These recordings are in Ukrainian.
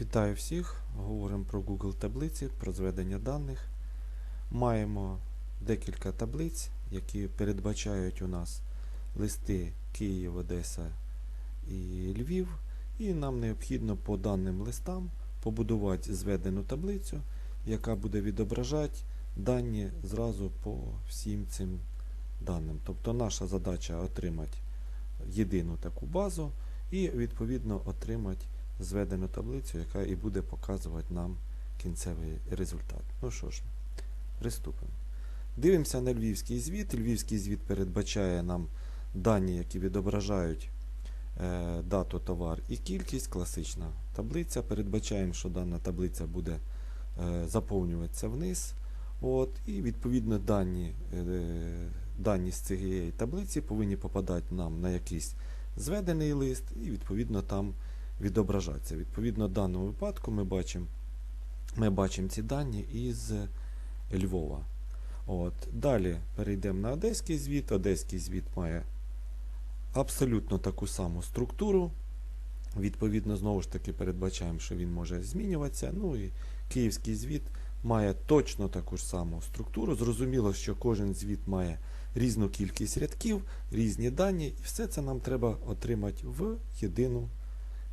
Вітаю всіх! Говоримо про Google таблиці, про зведення даних. Маємо декілька таблиць, які передбачають у нас листи Київ, Одеса і Львів. І нам необхідно по даним листам побудувати зведену таблицю, яка буде відображати дані зразу по всім цим даним. Тобто наша задача отримати єдину таку базу і відповідно отримати зведену таблицю, яка і буде показувати нам кінцевий результат. Ну що ж, приступимо. Дивимося на львівський звіт. Львівський звіт передбачає нам дані, які відображають е, дату, товар і кількість. Класична таблиця. Передбачаємо, що дана таблиця буде е, заповнюватися вниз. От, і відповідно дані, е, дані з цієї таблиці повинні попадати нам на якийсь зведений лист, і відповідно там відображатися. Відповідно, в даному випадку ми бачимо, ми бачимо ці дані із Львова. От. Далі перейдемо на одеський звіт. Одеський звіт має абсолютно таку саму структуру. Відповідно, знову ж таки, передбачаємо, що він може змінюватися. Ну і київський звіт має точно таку ж саму структуру. Зрозуміло, що кожен звіт має різну кількість рядків, різні дані, і все це нам треба отримати в єдину,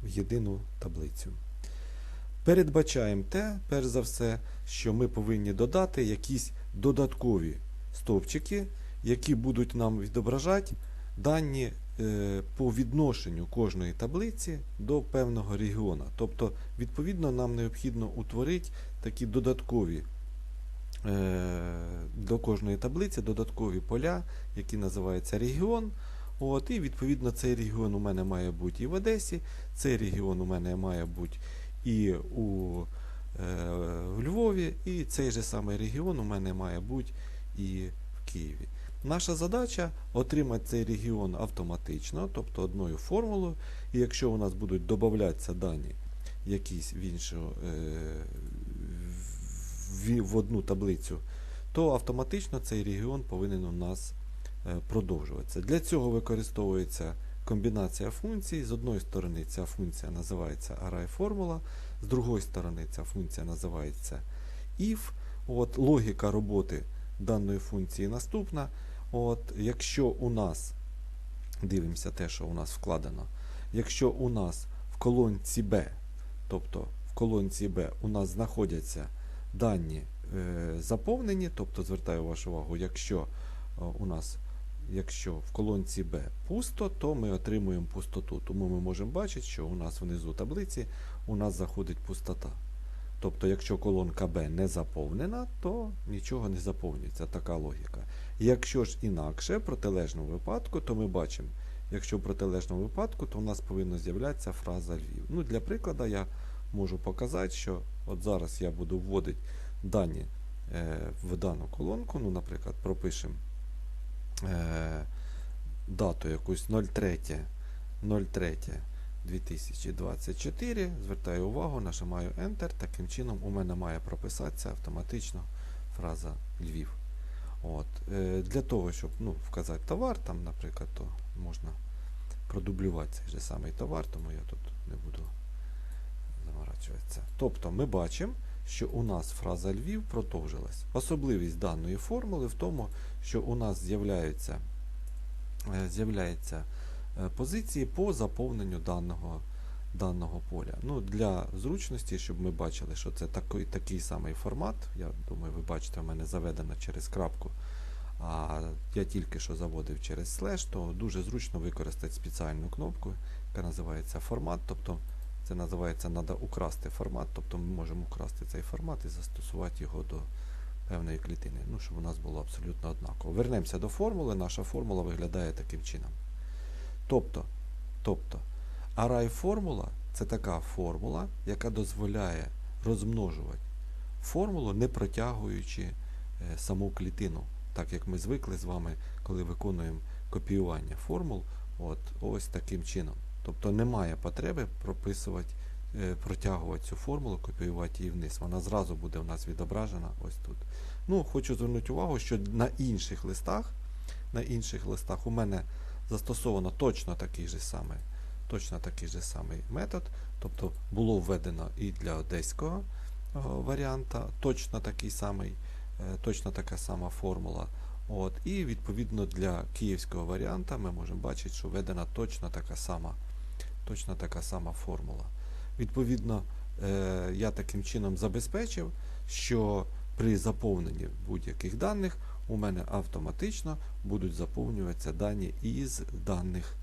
в єдину таблицю. Передбачаємо те, перш за все, що ми повинні додати якісь додаткові стовпчики, які будуть нам відображати дані е, по відношенню кожної таблиці до певного регіону. Тобто, відповідно, нам необхідно утворити такі додаткові е, до кожної таблиці додаткові поля, які називаються регіон. От, і відповідно цей регіон у мене має бути і в Одесі, цей регіон у мене має бути і у е, в Львові, і цей же самий регіон у мене має бути і в Києві. Наша задача отримати цей регіон автоматично, тобто одною формулою. І якщо у нас будуть додатися дані якісь в іншу, е, в, одну таблицю, то автоматично цей регіон повинен у нас продовжуватися. Для цього використовується комбінація функцій. З одної сторони ця функція називається array формула, з другої сторони ця функція називається if. От, логіка роботи даної функції наступна. От, Якщо у нас, дивимося те, що у нас вкладено, якщо у нас в колонці B, тобто в колонці B у нас знаходяться дані е, заповнені, тобто звертаю вашу увагу, якщо е, у нас Якщо в колонці B пусто, то ми отримуємо пустоту. Тому ми можемо бачити, що у нас внизу таблиці у нас заходить пустота. Тобто, якщо колонка B не заповнена, то нічого не заповнюється. Така логіка. Якщо ж інакше, в протилежному випадку, то ми бачимо, якщо в протилежному випадку, то у нас повинна з'являтися фраза Львів. Ну, Для прикладу, я можу показати, що от зараз я буду вводити дані е, в дану колонку. Ну, Наприклад, пропишемо е, дату якусь 03 03 2024. Звертаю увагу, нажимаю Enter. Таким чином у мене має прописатися автоматично фраза Львів. От. Е, Для того, щоб ну, вказати товар, там, наприклад, то можна продублювати цей же самий товар, тому я тут не буду заморачуватися. Тобто ми бачимо, що у нас фраза Львів продовжилась. Особливість даної формули в тому, що у нас з'являються е, з'являються е, позиції по заповненню даного даного поля. Ну, Для зручності, щоб ми бачили, що це такий такий самий формат. Я думаю, ви бачите, у мене заведено через крапку. А я тільки що заводив через слеш, то дуже зручно використати спеціальну кнопку, яка називається формат. тобто це називається «Надо украсти формат, тобто ми можемо украсти цей формат і застосувати його до певної клітини, ну, щоб у нас було абсолютно однаково. Вернемося до формули. Наша формула виглядає таким чином. Тобто, тобто array формула це така формула, яка дозволяє розмножувати формулу, не протягуючи е, саму клітину. Так як ми звикли з вами, коли виконуємо копіювання формул, от ось таким чином. Тобто немає потреби прописувати, е, протягувати цю формулу, копіювати її вниз. Вона зразу буде у нас відображена ось тут. Ну, Хочу звернути увагу, що на інших листах на інших листах у мене застосовано точно такий же самий точно такий же самий метод. Тобто було введено і для одеського е, варіанта точно такий самий, е, точно така сама формула. От, і відповідно для київського варіанта ми можемо бачити, що введена точно така сама, точно така сама формула. Відповідно, е, я таким чином забезпечив, що при заповненні будь-яких даних у мене автоматично будуть заповнюватися дані із даних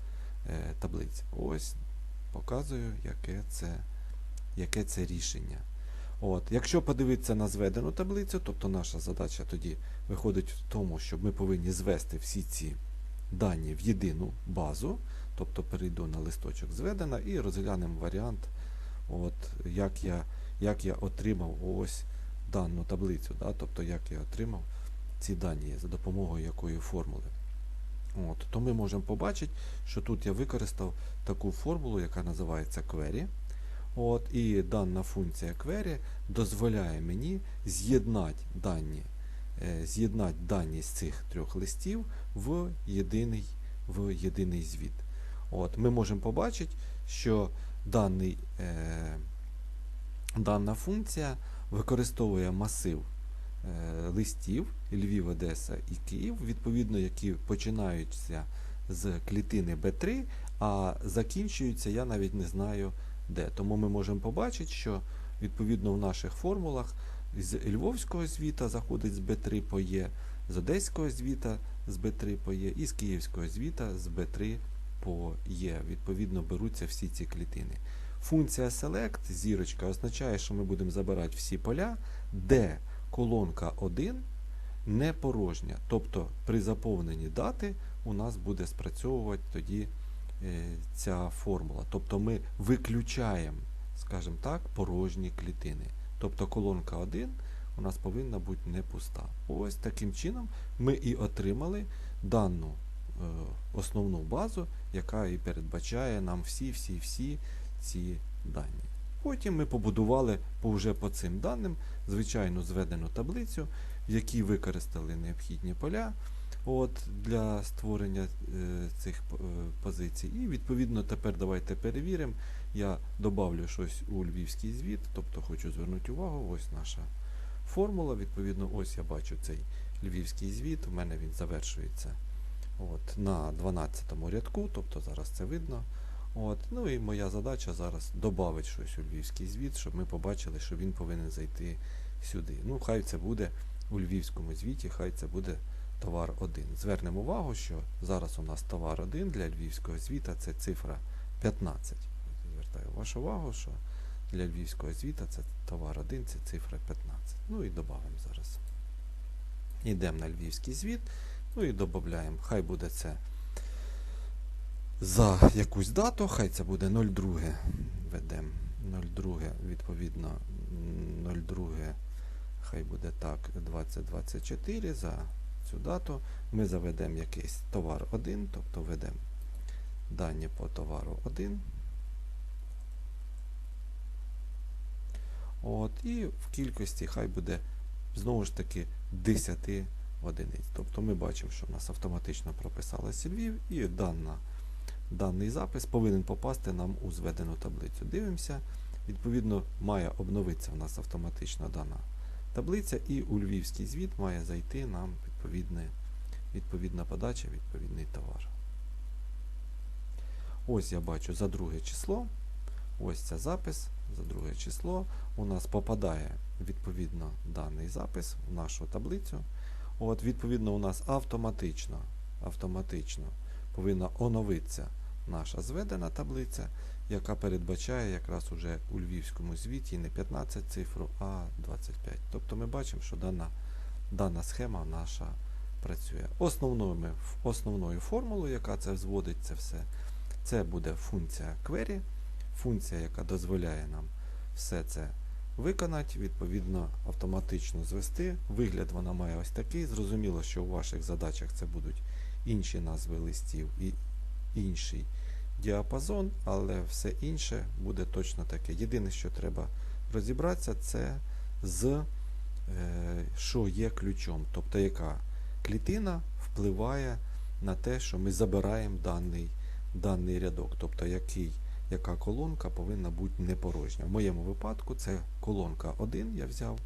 е, таблиць. Ось показую, яке це, яке це рішення. От, якщо подивитися на зведену таблицю, тобто наша задача тоді виходить в тому, що ми повинні звести всі ці дані в єдину базу, тобто перейду на листочок зведена і розглянемо варіант, от, як, я, як я отримав ось дану таблицю, да, тобто як я отримав ці дані за допомогою якої формули. От, то ми можемо побачити, що тут я використав таку формулу, яка називається query. От, і дана функція query дозволяє мені з'єднати дані, е, з'єднати дані з цих трьох листів в єдиний, в єдиний звіт. От, ми можемо побачити, що даний, е, дана функція використовує масив е, листів Львів, Одеса і Київ, відповідно, які починаються з клітини B3, а закінчуються, я навіть не знаю де. Тому ми можемо побачити, що відповідно в наших формулах з Львовського звіта заходить з B3 по Е, з Одеського звіта з B3 по Е і з Київського звіта з B3 по Е. Відповідно, беруться всі ці клітини. Функція select, зірочка, означає, що ми будемо забирати всі поля, де колонка 1 не порожня. Тобто при заповненні дати у нас буде спрацьовувати тоді е, ця формула. Тобто ми виключаємо, скажімо так, порожні клітини. Тобто колонка 1 у нас повинна бути не пуста. Ось таким чином ми і отримали дану основну базу, яка і передбачає нам всі-всі-всі ці дані. Потім ми побудували по вже по цим даним звичайну зведену таблицю, в якій використали необхідні поля от, для створення е, цих е, позицій. І відповідно тепер давайте перевіримо. Я добавлю щось у львівський звіт, тобто хочу звернути увагу, ось наша формула. Відповідно, ось я бачу цей львівський звіт, у мене він завершується от, на 12 рядку, тобто зараз це видно. От, ну і моя задача зараз додати щось у львівський звіт, щоб ми побачили, що він повинен зайти сюди. Ну, хай це буде у львівському звіті, хай це буде товар 1. Звернемо увагу, що зараз у нас товар 1 для львівського звіта це цифра 15. Звертаю вашу увагу, що для львівського звіта це товар 1, це цифра 15. Ну і додамо зараз. Йдемо на львівський звіт, ну і додаємо, хай буде це за якусь дату, хай це буде 02. Ведемо 02, відповідно, 02, хай буде так, 2024 за цю дату. Ми заведемо якийсь товар 1, тобто ведемо дані по товару 1. От, І в кількості хай буде знову ж таки 10 одиниць. Тобто ми бачимо, що в нас автоматично прописалася Львів і дана даний запис повинен попасти нам у зведену таблицю. Дивимося, відповідно, має обновитися в нас автоматично дана таблиця, і у львівський звіт має зайти нам відповідна подача, відповідний товар. Ось я бачу за друге число. Ось це запис за друге число. У нас попадає відповідно даний запис в нашу таблицю. От, Відповідно, у нас автоматично автоматично повинна оновитися наша зведена таблиця, яка передбачає якраз уже у львівському звіті не 15 цифру, а 25. Тобто ми бачимо, що дана, дана схема наша працює. Основною, основною формулою, яка це зводить це все, це буде функція query, функція, яка дозволяє нам все це виконати, відповідно, автоматично звести. Вигляд вона має ось такий. Зрозуміло, що у ваших задачах це будуть інші назви листів і інший діапазон, але все інше буде точно таке. Єдине, що треба розібратися, це з е, що є ключом, тобто яка клітина впливає на те, що ми забираємо даний, даний рядок, тобто який, яка колонка повинна бути не порожня. В моєму випадку це колонка 1 я взяв.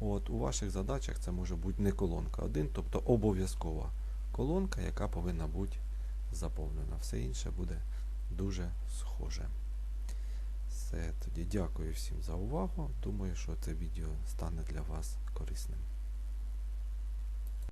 От, у ваших задачах це може бути не колонка 1, тобто обов'язкова колонка, яка повинна бути заповнена. Все інше буде дуже схоже. Все, тоді дякую всім за увагу. Думаю, що це відео стане для вас корисним.